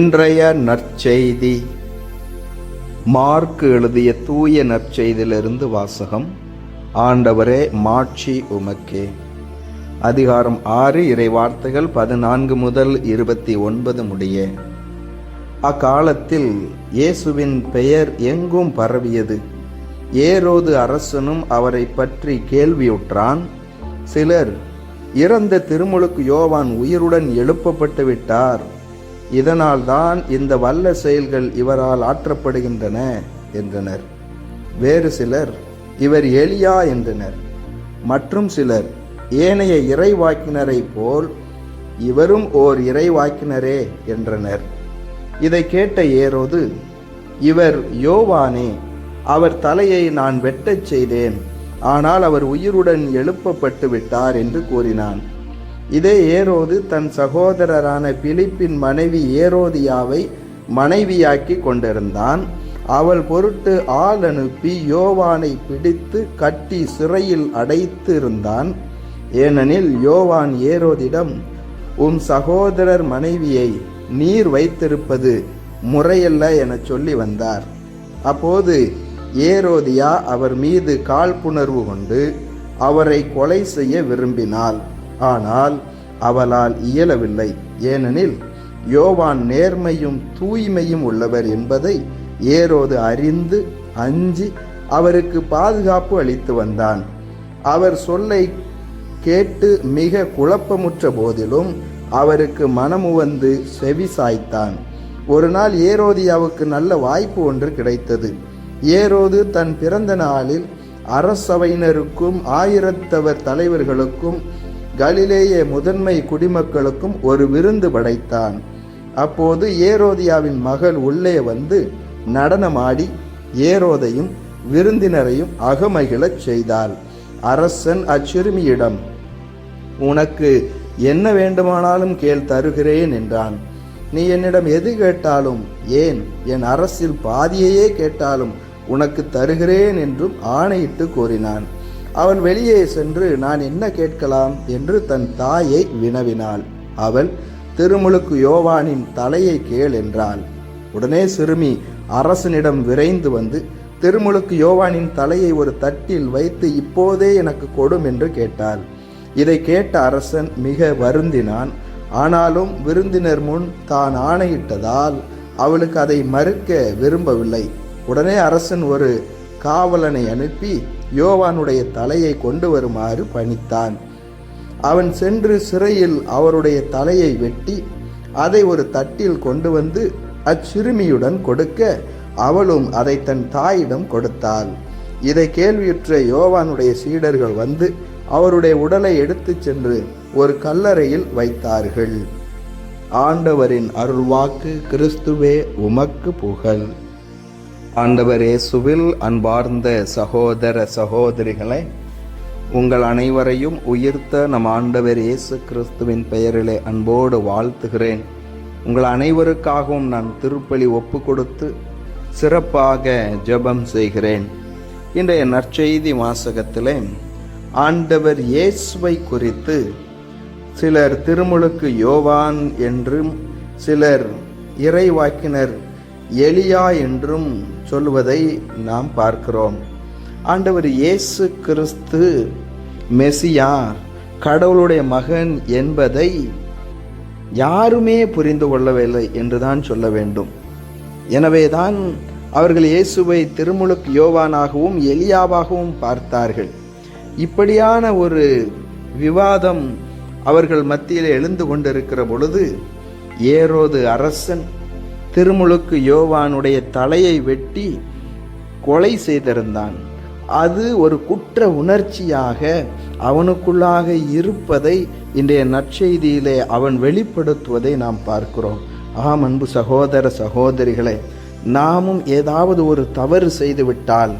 இன்றைய நற்செய்தி. மார்க் எழுதிய தூய நற்செய்தியிலிருந்து வாசகம். ஆண்டவரே மாட்சி உமக்கே. அதிகாரம் ஆறு இறை வார்த்தைகள் பதினான்கு முதல் இருபத்தி ஒன்பது முடிய. அக்காலத்தில் இயேசுவின் பெயர் எங்கும் பரவியது. ஏரோது அரசனும் அவரை பற்றி கேள்வியுற்றான். சிலர் இறந்த திருமுழுக்கு யோவான் உயிருடன் எழுப்பப்பட்டு விட்டார். இதனால்தான் இந்த வல்ல செயல்கள் இவரால் ஆற்றப்படுகின்றன என்றனர். வேறு சிலர் இவர் எலியா என்றனர். மற்றும் சிலர் ஏனைய இறைவாக்கினரைப் போல் இவரும் ஓர் இறைவாக்கினரே என்றனர். இதை கேட்ட ஏரோது இவர் யோவானே அவர் தலையை நான் வெட்டச் செய்தேன் ஆனால் அவர் உயிருடன் எழுப்பப்பட்டு விட்டார் என்று கூறினான். இதே ஏரோது தன் சகோதரரான பிலிப்பின் மனைவி ஏரோதியாவை மனைவியாக்கி கொண்டிருந்தான். அவள் பொருட்டு ஆள் அனுப்பி யோவானை பிடித்து கட்டி சிறையில் அடைத்து இருந்தான் ஏனெனில் யோவான் ஏரோதிடம் உம் சகோதரர் மனைவியை நீர் வைத்திருப்பது முறையல்ல என சொல்லி வந்தார். அப்போது ஏரோதியா அவர் மீது காழ்ப்புணர்வு கொண்டு அவரை கொலை செய்ய விரும்பினாள். ஆனால் அவளால் இயலவில்லை. ஏனெனில் யோவான் நேர்மையும் தூய்மையும் உள்ளவர் என்பதை ஏரோது அறிந்து அஞ்சி அவருக்கு பாதுகாப்பு அளித்து வந்தான். அவர் சொல்லை கேட்டு மிக குழப்பமுற்ற போதிலும் அவருக்கு மனமுவந்து செவி சாய்த்தான். ஒரு நாள் ஏரோதியாவுக்கு நல்ல வாய்ப்பு ஒன்று கிடைத்தது. ஏரோது தன் பிறந்த நாளில் அரசவையினருக்கும் ஆயிரத்தவர் தலைவர்களுக்கும் கலிலேய முதன்மை குடிமக்களுக்கும் ஒரு விருந்து படைத்தான். அப்போது ஏரோதியாவின் மகள் உள்ளே வந்து நடனமாடி ஏரோதையும் விருந்தினரையும் அகமகிழச் செய்தாள். அரசன் அச்சிறுமியிடம் உனக்கு என்ன வேண்டுமானாலும் கேள் தருகிறேன் என்றான். நீ என்னிடம் எது கேட்டாலும் ஏன் என் அரசில் பாதியையே கேட்டாலும் உனக்கு தருகிறேன் என்றும் ஆணையிட்டு கூறினான். அவன் வெளியே சென்று நான் என்ன கேட்கலாம் என்று தன் தாயை வினவினாள். அவள் திருமுழுக்கு யோவானின் தலையை கேள் என்றாள். உடனே சிறுமி அரசனிடம் விரைந்து வந்து திருமுழுக்கு யோவானின் தலையை ஒரு தட்டில் வைத்து இப்போதே எனக்கு கொடும் என்று கேட்டாள். இதை கேட்ட அரசன் மிக வருந்தினான். ஆனாலும் விருந்தினர் முன் தான் ஆணையிட்டதால் அவளுக்கு அதை மறுக்க விரும்பவில்லை. உடனே அரசன் ஒரு காவலனை அனுப்பி யோவானுடைய தலையை கொண்டு வருமாறு பணித்தான். அவன் சென்று சிறையில் அவருடைய தலையை வெட்டி அதை ஒரு தட்டில் கொண்டு வந்து அச்சிறுமியுடன் கொடுக்க அவளும் அதை தன் தாயிடம் கொடுத்தாள். இதை கேள்வியுற்ற யோவானுடைய சீடர்கள் வந்து அவருடைய உடலை எடுத்துச் சென்று ஒரு கல்லறையில் வைத்தார்கள். ஆண்டவரின் அருள்வாக்கு கிறிஸ்துவே உமக்கு புகழ். ஆண்டவர் இயேசுவில் அன்பார்ந்த சகோதர சகோதரிகளை உங்கள் அனைவரையும் உயிர்த்த நம் ஆண்டவர் இயேசு கிறிஸ்துவின் பெயரிலே அன்போடு வாழ்த்துகிறேன். உங்கள் அனைவருக்காகவும் நான் திருப்பலி ஒப்பு கொடுத்து சிறப்பாக ஜெபம் செய்கிறேன். இன்றைய நற்செய்தி வாசகத்திலே ஆண்டவர் இயேசுவை குறித்து சிலர் திருமுழுக்கு யோவான் என்றும் சிலர் இறைவாக்கினர் எலியா என்றும் சொல்வதை நாம் பார்க்கிறோம். ஆண்டவர் இயேசு கிறிஸ்து மெசியா கடவுளுடைய மகன் என்பதை யாருமே புரிந்து கொள்ளவில்லை என்றுதான் சொல்ல வேண்டும். எனவேதான் அவர்கள் இயேசுவை திருமுழுக் யோவானாகவும் எலியாவாகவும் பார்த்தார்கள். இப்படியான ஒரு விவாதம் அவர்கள் மத்தியில் எழுந்து கொண்டிருக்கிற பொழுது ஏரோது அரசன் திருமுழுக்கு யோவானுடைய தலையை வெட்டி கொலை செய்திருந்தான். அது ஒரு குற்ற உணர்ச்சியாக அவனுக்குள்ளாக இருப்பதை இன்றைய நற்செய்தியிலே அவன் வெளிப்படுத்துவதை நாம் பார்க்கிறோம். ஆம் அன்பு சகோதர சகோதரிகளை நாமும் ஏதாவது ஒரு தவறு செய்துவிட்டால்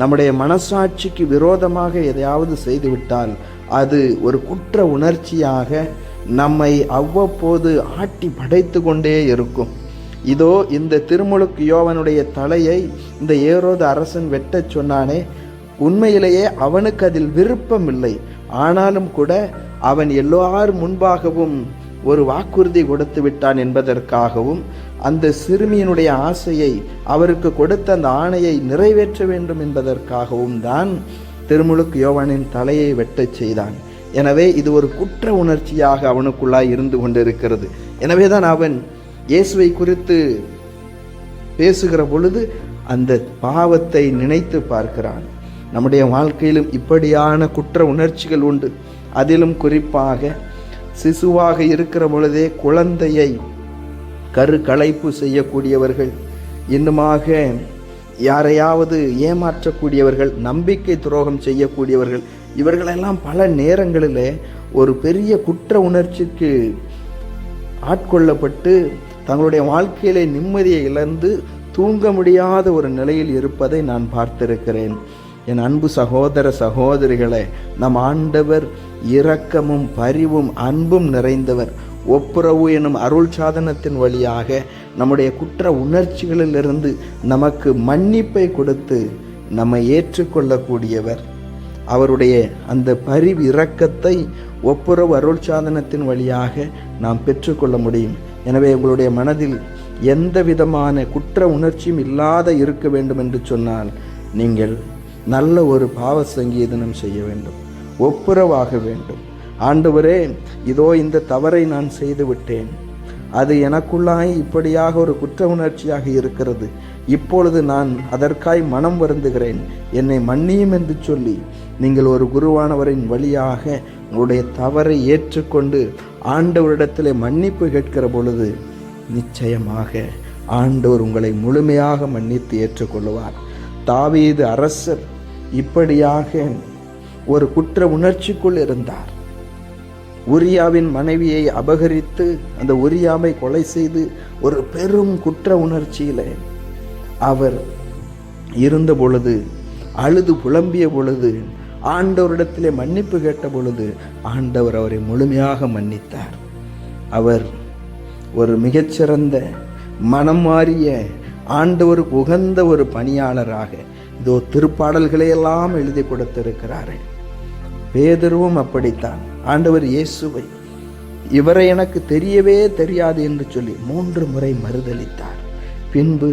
நம்முடைய மனசாட்சிக்கு விரோதமாக எதையாவது செய்துவிட்டால் அது ஒரு குற்ற உணர்ச்சியாக நம்மை அவ்வப்போது ஆட்டி படைத்து கொண்டே இருக்கும். இதோ இந்த திருமுழுக்கு யோவனுடைய தலையை இந்த ஏரோது அரசன் வெட்டச் சொன்னானே உண்மையிலேயே அவனுக்கு அதில் விருப்பம் இல்லை ஆனாலும் கூட அவன் எல்லோர் முன்பாகவும் ஒரு வாக்குறுதி கொடுத்து விட்டான் என்பதற்காகவும் அந்த சிறுமியினுடைய ஆசையை அவருக்கு கொடுத்த அந்த ஆணையை நிறைவேற்ற வேண்டும் என்பதற்காகவும் தான் திருமுழுக்கு யோவானின் தலையை வெட்டச் செய்தான். எனவே இது ஒரு குற்ற உணர்ச்சியாக அவனுக்குள்ளாய் இருந்து கொண்டிருக்கிறது. எனவே தான் அவன் இயேசுவை குறித்து பேசுகிற பொழுது அந்த பாவத்தை நினைத்து பார்க்கிறான். நம்முடைய வாழ்க்கையிலும் இப்படியான குற்ற உணர்ச்சிகள் உண்டு. அதிலும் குறிப்பாக சிசுவாக இருக்கிற பொழுதே குழந்தையை கரு களைப்பு செய்யக்கூடியவர்கள் இன்னுமாக யாரையாவது ஏமாற்றக்கூடியவர்கள் நம்பிக்கை துரோகம் செய்யக்கூடியவர்கள் இவர்களெல்லாம் பல நேரங்களில் ஒரு பெரிய குற்ற உணர்ச்சிக்கு ஆட்கொள்ளப்பட்டு தங்களுடைய வாழ்க்கையிலே நிம்மதியை இழந்து தூங்க முடியாத ஒரு நிலையில் இருப்பதை நான் பார்த்திருக்கிறேன். என் அன்பு சகோதர சகோதரிகளே நம் ஆண்டவர் இரக்கமும் பரிவும் அன்பும் நிறைந்தவர். ஒப்புரவு எனும் அருள் சாதனத்தின் வழியாக நம்முடைய குற்ற உணர்ச்சிகளிலிருந்து நமக்கு மன்னிப்பை கொடுத்து நம்மை ஏற்றுக்கொள்ளக்கூடியவர். அவருடைய அந்த பரிவு இரக்கத்தை ஒப்புரவு அருள் சாதனத்தின் வழியாக நாம் பெற்றுக்கொள்ள முடியும். எனவே உங்களுடைய மனதில் எந்த விதமான குற்ற உணர்ச்சியும் இல்லாத இருக்க வேண்டும் என்று சொன்னால் நீங்கள் நல்ல ஒரு பாவ சங்கீதனம் செய்ய வேண்டும். ஒப்புரவாக வேண்டும். ஆண்டவரே இதோ இந்த தவறை நான் செய்து விட்டேன். அது எனக்குள்ளாய் இப்படியாக ஒரு குற்ற உணர்ச்சியாக இருக்கிறது. இப்பொழுது நான் அதற்காய் மனம் வருந்துகிறேன். என்னை மன்னியும் என்று சொல்லி நீங்கள் ஒரு குருவானவரின் வழியாக உங்களுடைய தவறை ஏற்றுக்கொண்டு ஆண்டவரிடத்தில் மன்னிப்பு கேட்கிற பொழுது நிச்சயமாக ஆண்டவர் உங்களை முழுமையாக மன்னித்து ஏற்றுக்கொள்வார் தாவீது அரசர் இப்படியாக ஒரு குற்ற உணர்ச்சிக்குள் இருந்தார். உரியாவின் மனைவியை அபகரித்து அந்த உரியாவை கொலை செய்து ஒரு பெரும் குற்ற உணர்ச்சியில் அவர் இருந்த பொழுது அழுது புலம்பிய பொழுது ஆண்டவரிடத்திலே மன்னிப்பு கேட்ட பொழுது ஆண்டவர் அவரை முழுமையாக மன்னித்தார். அவர் ஒரு மிகச்சிறந்த மனம் மாறிய ஆண்டவருக்கு உகந்த ஒரு பணியாளராக இதோ திருப்பாடல்களை எல்லாம் எழுதி கொடுத்திருக்கிறார்கள் பேதர்வும் அப்படித்தான். ஆண்டவர் இயேசுவை இவரை எனக்கு தெரியவே தெரியாது என்று சொல்லி மூன்று முறை மறுதளித்தார் பின்பு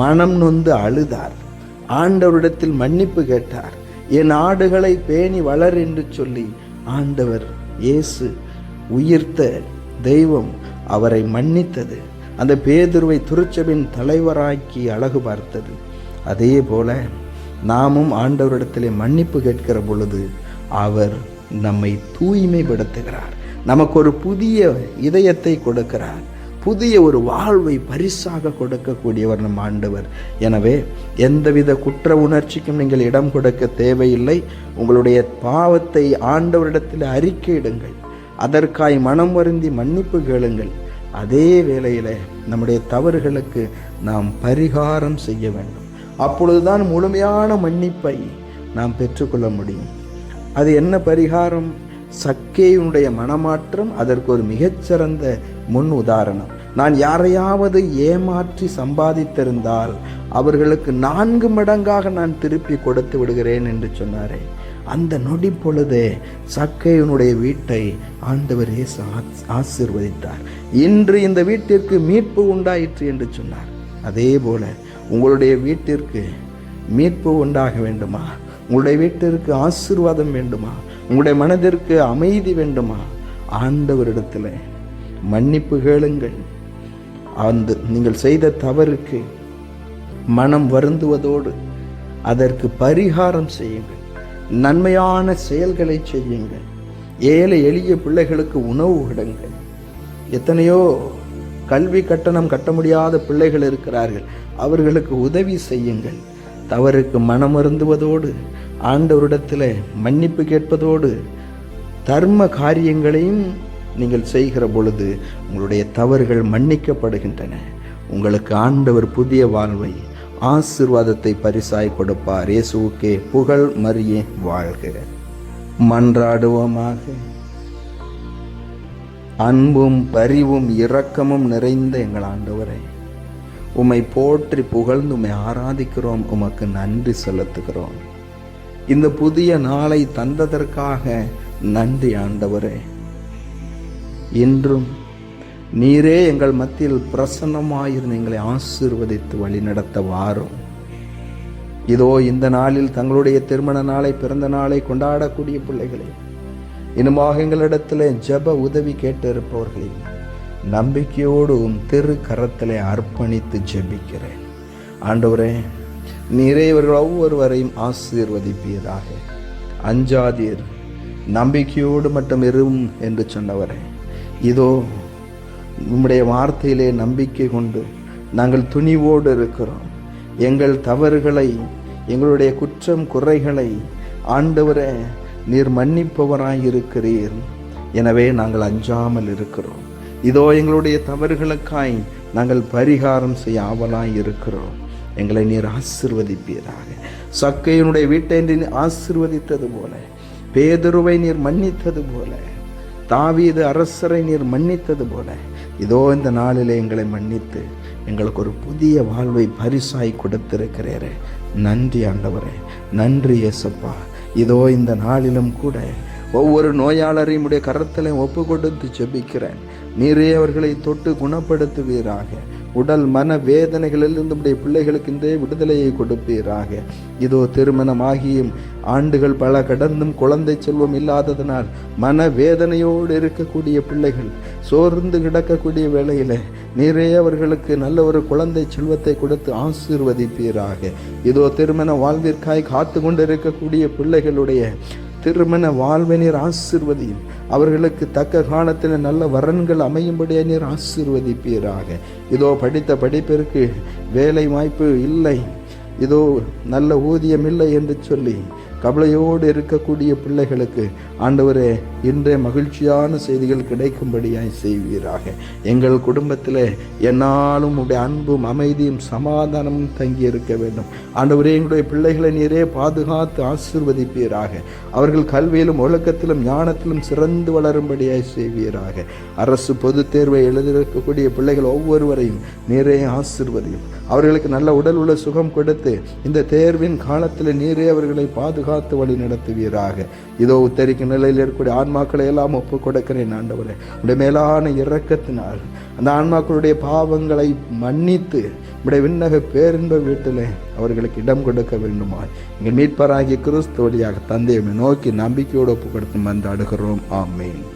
மனம் நொந்து அழுதார். ஆண்டவரிடத்தில் மன்னிப்பு கேட்டார். என் ஆடுகளை பேணி வளர் என்று சொல்லி ஆண்டவர் இயேசு உயிர்த்த தெய்வம் அவரை மன்னித்தது. அந்த பேதுருவை துருச்சபின் தலைவராக்கி அழகு பார்த்தது. அதே போல நாமும் ஆண்டவரிடத்திலே மன்னிப்பு கேட்கிற பொழுது அவர் நம்மை தூய்மைப்படுத்துகிறார். நமக்கு ஒரு புதிய இதயத்தை கொடுக்கிறார். புதிய ஒரு வாழ்வை பரிசாக கொடுக்கக்கூடியவர் நம் ஆண்டவர். எனவே எந்தவித குற்ற உணர்ச்சிக்கும் நீங்கள் இடம் கொடுக்க தேவையில்லை. உங்களுடைய பாவத்தை ஆண்டவரிடத்தில் அறிக்கையிடுங்கள். அதற்காய் மனம் வருந்தி மன்னிப்பு கேளுங்கள். அதே வேளையில் நம்முடைய தவறுகளுக்கு நாம் பரிகாரம் செய்ய வேண்டும். அப்பொழுதுதான் முழுமையான மன்னிப்பை நாம் பெற்றுக்கொள்ள முடியும். அது என்ன பரிகாரம்? சக்கேயுடைய மனமாற்றம் அதற்கு ஒரு மிகச்சிறந்த முன் உதாரணம். நான் யாரையாவது ஏமாற்றி சம்பாதித்திருந்தால் அவர்களுக்கு நான்கு மடங்காக நான் திருப்பி கொடுத்து விடுகிறேன் என்று சொன்னாரே. அந்த நொடி பொழுதே சக்கையனுடைய வீட்டை ஆண்டவர் இயேசு ஆசிர்வதித்தார். இன்று இந்த வீட்டிற்கு மீட்பு உண்டாயிற்று என்று சொன்னார். அதே போல உங்களுடைய வீட்டிற்கு மீட்பு உண்டாக வேண்டுமா? உங்களுடைய வீட்டிற்கு ஆசீர்வாதம் வேண்டுமா? உங்களுடைய மனதிற்கு அமைதி வேண்டுமா? ஆண்டவரிடத்தில் மன்னிப்பு கேளுங்கள். அந்த நீங்கள் செய்த தவறுக்கு மனம் வருந்துவதோடு அதற்கு பரிகாரம் செய்யுங்கள். நன்மையான செயல்களை செய்யுங்கள். ஏழை எளிய பிள்ளைகளுக்கு உணவு விடுங்கள் எத்தனையோ கல்வி கட்டணம் கட்ட முடியாத பிள்ளைகள் இருக்கிறார்கள். அவர்களுக்கு உதவி செய்யுங்கள். தவறுக்கு மனம் மனமருந்துவதோடு ஆண்டவரிடத்தில் மன்னிப்பு கேட்பதோடு தர்ம காரியங்களையும் நீங்கள் செய்கிற பொழுது உங்களுடைய தவறுகள் மன்னிக்கப்படுகின்றன. உங்களுக்கு ஆண்டவர் புதிய வாழ்வை ஆசிர்வாதத்தை பரிசாய் கொடுப்பார். இயேசுவுக்கே புகழ் மறியே வாழ்க. மன்றாடுவோமாக. அன்பும் பரிவும் இரக்கமும் நிறைந்த எங்கள் ஆண்டவரே உம்மை போற்றி புகழ்ந்து உம்மை ஆராதிக்கிறோம். உமக்கு நன்றி செலுத்துகிறோம். இந்த புதிய நாளை தந்ததற்காக நன்றி ஆண்டவரே. இன்றும் நீரே எங்கள் மத்தியில் பிரசன்னமாயிருந்து எங்களை ஆசீர்வதித்து வழிநடத்த வாரும் இதோ இந்த நாளில் தங்களுடைய திருமண நாளை பிறந்த நாளை கொண்டாடக்கூடிய பிள்ளைகளே இனிமாக எங்களிடத்தில் ஜெப உதவி கேட்டிருப்பவர்களை நம்பிக்கையோடு உம் திரு கரத்திலே அர்ப்பணித்து ஜெபிக்கிறேன். ஆண்டவரே நீரே இவர்கள் ஒவ்வொருவரையும் ஆசீர்வதிப்பீராக. அஞ்சாதீர் நம்பிக்கையோடு மட்டும் இரும் என்று சொன்னவரே இதோ உம்முடைய வார்த்தையிலே நம்பிக்கை கொண்டு நாங்கள் துணிவோடு இருக்கிறோம். எங்கள் தவறுகளை எங்களுடைய குற்றம் குறைகளை ஆண்டவரே நீர் மன்னிப்பவராய் இருக்கிறீர் எனவே நாங்கள் அஞ்சாமல் இருக்கிறோம். இதோ எங்களுடைய தவறுகளுக்காய் நாங்கள் பரிகாரம் செய்ய ஆவலாய் இருக்கிறோம் எங்களை நீர் ஆசிர்வதிப்பீராக. சக்கையனுடைய வீட்டை நீர் ஆசிர்வதித்தது போல பேதுருவை நீர் மன்னித்தது போல தாவீது அரசரை நீர் மன்னித்தது போல. இதோ இந்த நாளிலே எங்களை மன்னித்து எங்களுக்கு ஒரு புதிய வாழ்வை பரிசாய் கொடுத்திருக்கிறீரே. நன்றி ஆண்டவரே. நன்றி இயேசப்பா. இதோ இந்த நாளிலும் கூட ஒவ்வொரு நோயாளரையும் உடைய கரத்தில் ஒப்பு கொடுத்து ஜெபிக்கிறேன். நீரே அவர்களை தொட்டு குணப்படுத்துவீராக. உடல் மன வேதனைகளிலிருந்து உடைய பிள்ளைகளுக்கு இந்த விடுதலையை கொடுப்பீராக. இதோ திருமணமாகியும் ஆண்டுகள் பல கடந்தும் குழந்தை செல்வம் இல்லாததனால் மன வேதனையோடு இருக்கக்கூடிய பிள்ளைகள் சோர்ந்து கிடக்கக்கூடிய வேளையில் நிறைய அவர்களுக்கு நல்ல ஒரு குழந்தை செல்வத்தை கொடுத்து ஆசீர்வதிப்பீராக. இதோ திருமண வாழ்விற்காய் காத்து கொண்டிருக்கக்கூடிய பிள்ளைகளுடைய திருமண வாழ்வை நீர் ஆசிர்வதியும். அவர்களுக்கு தக்க காலத்தில் நல்ல வரன்கள் அமையும்படியே நீர் ஆசிர்வதிப்பீராக. இதோ படித்த படிப்பிற்கு வேலை வாய்ப்பு இல்லை. இதோ நல்ல ஊதியம் இல்லை என்று சொல்லி கவலையோடு இருக்கக்கூடிய பிள்ளைகளுக்கு ஆண்டவரே இன்றைய மகிழ்ச்சியான செய்திகள் கிடைக்கும்படியாய் செய்வீராக. எங்கள் குடும்பத்தில் என்னாலும் உடைய அன்பும் அமைதியும் சமாதானமும் தங்கி இருக்க வேண்டும். ஆண்டவரே எங்களுடைய பிள்ளைகளை நீரே பாதுகாத்து ஆசிர்வதிப்பீராக. அவர்கள் கல்வியிலும் ஒழுக்கத்திலும் ஞானத்திலும் சிறந்து வளரும்படியாய் செய்வீராக. அரசு பொதுத் தேர்வை எழுதியிருக்கக்கூடிய பிள்ளைகள் ஒவ்வொருவரையும் நீரே ஆசிர்வதியும். அவர்களுக்கு நல்ல உடல் உள்ள சுகம் கொடுத்து இந்த தேர்வின் காலத்தில் நீரே அவர்களை பாதுகாத்து வழி நடத்துவீராக இதோ உத்தரிக்கும் நிலையில் இருக்கக்கூடிய ஆன்மாக்களை எல்லாம் ஒப்பு கொடுக்கிறேன் ஆண்டவரே. உடைய மேலான இறக்கத்தினால் அந்த ஆன்மாக்களுடைய பாவங்களை மன்னித்து உடைய விண்ணக பேரின்ப வீட்டிலே அவர்களுக்கு இடம் கொடுக்க வேண்டுமா எங்கள் மீட்பராகிய கிறிஸ்து வழியாக தந்தையை நோக்கி நம்பிக்கையோடு ஒப்பு கொடுத்து மன்றாடுகிறோம். ஆமேன்.